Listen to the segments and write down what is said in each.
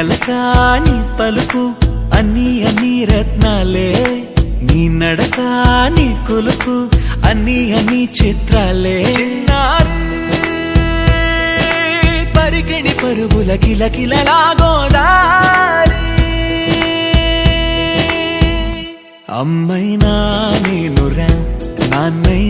నీ అలకాని పలుకు అన్ని అన్ని రత్నాలే. నీ నడకాని కొలుపు అన్ని అన్ని చిత్రాలే. చిన్నారు పరికిణి పరుగుల కిలకిలలాగోదారి అమ్మైనా నేను రా నాన్నై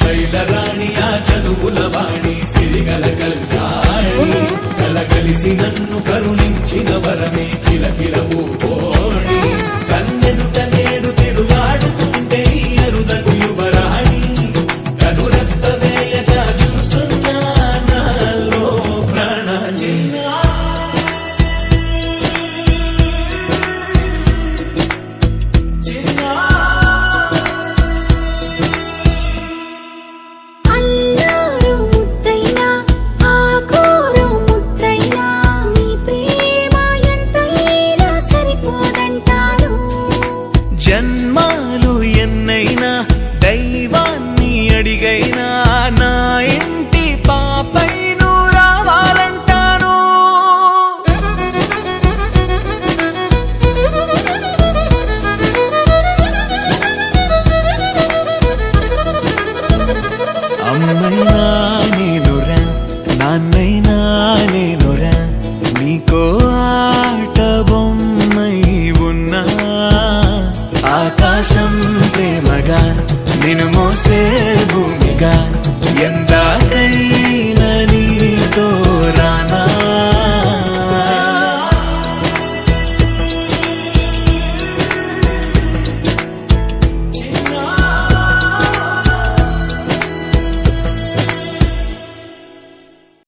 శ్రీశైల రాణి ఆ చదువుల వాణి సిరిగల కల్యాణి కలగలిసి నన్ను కరు దాన్నైనా నేనురా నీకో ఆట బొమ్మై ఉన్నా. ఆకాశం ప్రేమగా నిన్ను మోసే భూమిగా.